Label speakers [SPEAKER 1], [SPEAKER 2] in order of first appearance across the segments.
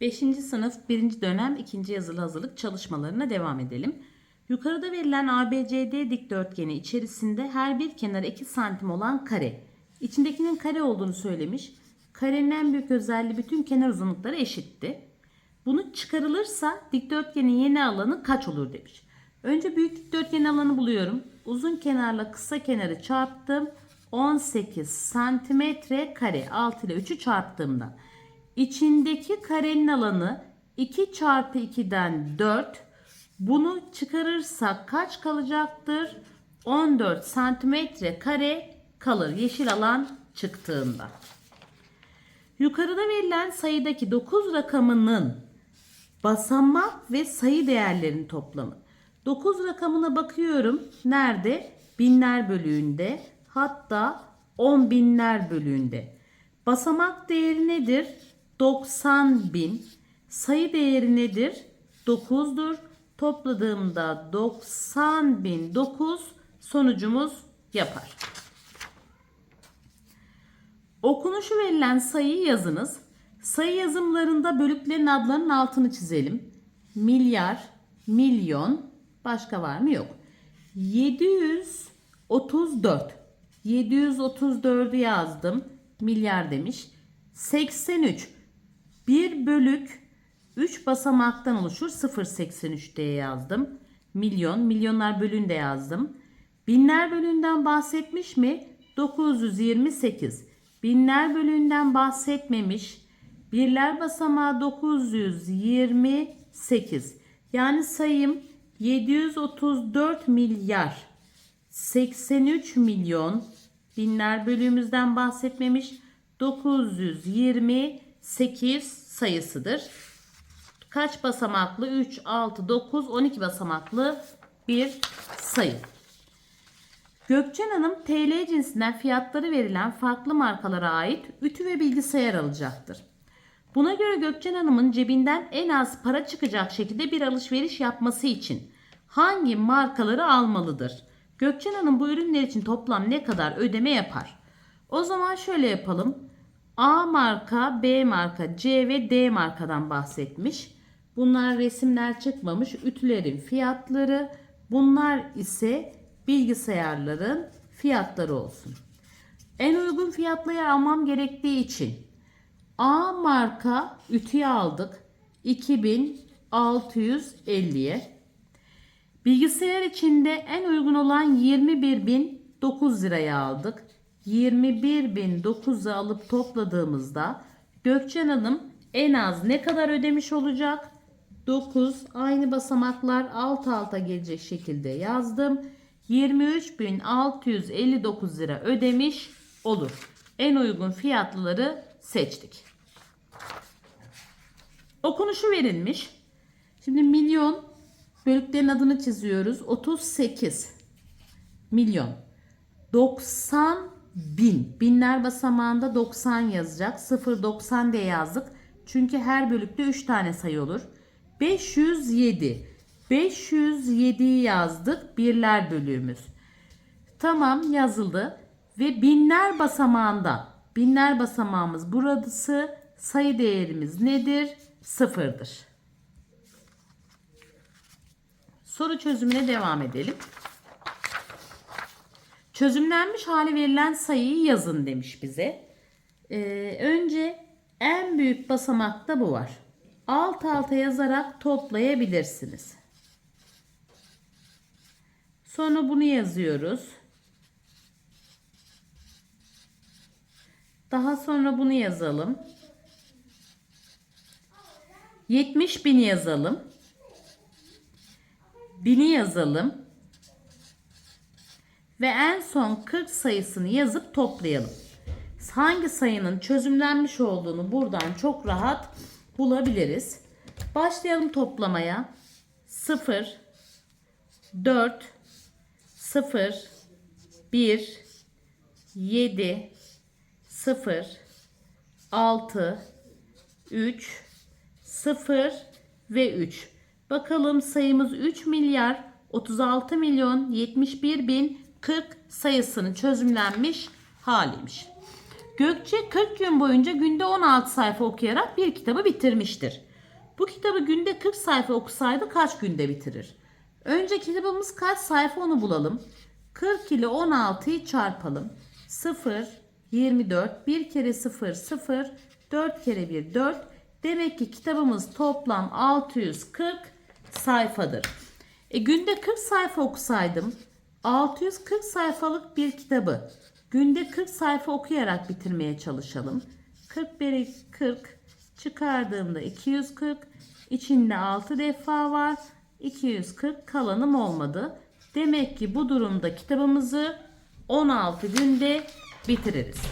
[SPEAKER 1] 5. sınıf 1. dönem 2. yazılı hazırlık çalışmalarına devam edelim. Yukarıda verilen ABCD dikdörtgeni içerisinde her bir kenarı 2 santim olan kare. İçindekinin kare olduğunu söylemiş. Karenin en büyük özelliği bütün kenar uzunlukları eşitti. Bunu çıkarılırsa dikdörtgenin yeni alanı kaç olur demiş. Önce büyük dikdörtgenin alanı buluyorum. Uzun kenarla kısa kenarı çarptım. 18 santimetre kare 6 ile 3'ü çarptığımda içindeki karenin alanı 2 çarpı 2'den 4 bunu çıkarırsak kaç kalacaktır? 14 santimetre kare kalır yeşil alan çıktığında. Yukarıda verilen sayıdaki 9 rakamının basamak ve sayı değerlerinin toplamı. 9 rakamına bakıyorum. Nerede? Binler bölüğünde hatta 10 binler bölüğünde. Basamak değeri nedir? 90 bin. Sayı değeri nedir? 9'dur. Topladığımda 90 bin 9 sonucumuz yapar. Okunuşu verilen sayıyı yazınız. Sayı yazımlarında bölüklerin adlarının altını çizelim. Milyar, milyon, başka var mı? Yok. 734. 734'ü yazdım. Milyar demiş. 83. Bir bölük 3 basamaktan oluşur. 0.83 diye yazdım. Milyon. Milyonlar bölüğünde yazdım. Binler bölüğünden bahsetmiş mi? 928. Binler bölüğünden bahsetmemiş. Birler basamağı 928. Yani sayım 734 milyar 83 milyon binler bölüğümüzden bahsetmemiş 928 sayısıdır. Kaç basamaklı? 3, 6, 9, 12 basamaklı bir sayı. Gökçen Hanım TL cinsinden fiyatları verilen farklı markalara ait ütü ve bilgisayar alacaktır. Buna göre Gökçen Hanım'ın cebinden en az para çıkacak şekilde bir alışveriş yapması için hangi markaları almalıdır? Gökçen Hanım bu ürünler için toplam ne kadar ödeme yapar? O zaman şöyle yapalım. A marka, B marka, C ve D markadan bahsetmiş. Bunlar resimler çıkmamış. Ütülerin fiyatları. Bunlar ise bilgisayarların fiyatları olsun. En uygun fiyatlıya almam gerektiği için A marka ütüyü aldık 2650'ye. Bilgisayar içinde en uygun olan 21.009 liraya aldık. 21.009'u alıp topladığımızda Gökçen Hanım en az ne kadar ödemiş olacak? 9 aynı basamaklar alt alta gelecek şekilde yazdım. 23.659 lira ödemiş olur. En uygun fiyatlıları seçtik. Okunuşu verilmiş. Şimdi milyon bölüklerin adını çiziyoruz. 38 milyon. 90 bin. Binler basamağında 90 yazacak. 0 90 diye yazdık. Çünkü her bölükte 3 tane sayı olur. 507. 507'yi yazdık. Birler bölüğümüz. Tamam yazıldı. Ve binler basamağında binler basamağımız burası sayı değerimiz nedir? Sıfırdır. Soru çözümüne devam edelim. Çözümlenmiş hali verilen sayıyı yazın demiş bize. Ee, önce en büyük basamakta bu var. Alt alta yazarak toplayabilirsiniz. Sonra bunu yazıyoruz. Daha sonra bunu yazalım. 70 bin yazalım. Bini yazalım. Ve en son 40 sayısını yazıp toplayalım. Hangi sayının çözümlenmiş olduğunu buradan çok rahat bulabiliriz. Başlayalım toplamaya. 0 4 0 1 7 0 6 3 0 ve 3. Bakalım sayımız 3 milyar 36 milyon 71 bin 40 sayısının çözümlenmiş haliymiş. Gökçe 40 gün boyunca günde 16 sayfa okuyarak bir kitabı bitirmiştir. Bu kitabı günde 40 sayfa okusaydı kaç günde bitirir? Önce kitabımız kaç sayfa onu bulalım. 40 ile 16'yı çarpalım. 0, 24, 1 kere 0, 0, 4 kere 1, 4. Demek ki kitabımız toplam 640 sayfadır. E, günde 40 sayfa okusaydım 640 sayfalık bir kitabı günde 40 sayfa okuyarak bitirmeye çalışalım. 40 beri 40 çıkardığımda 240 içinde 6 defa var. 240 kalanım olmadı. Demek ki bu durumda kitabımızı 16 günde bitiririz.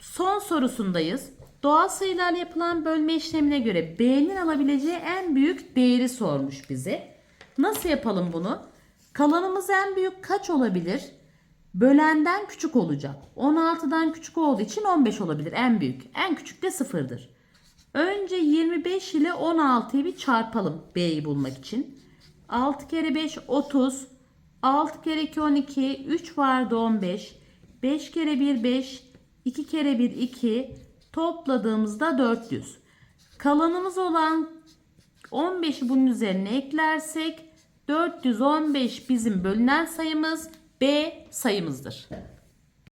[SPEAKER 1] Son sorusundayız. Doğal sayılarla yapılan bölme işlemine göre B'nin alabileceği en büyük değeri sormuş bize. Nasıl yapalım bunu? Kalanımız en büyük kaç olabilir? Bölenden küçük olacak. 16'dan küçük olduğu için 15 olabilir en büyük. En küçük de sıfırdır. Önce 25 ile 16'yı bir çarpalım B'yi bulmak için. 6 kere 5 30. 6 kere 2 12. 3 vardı 15. 5 kere 1 5. 2 kere 1 2. Topladığımızda 400. Kalanımız olan 15'i bunun üzerine eklersek 415 bizim bölünen sayımız B sayımızdır.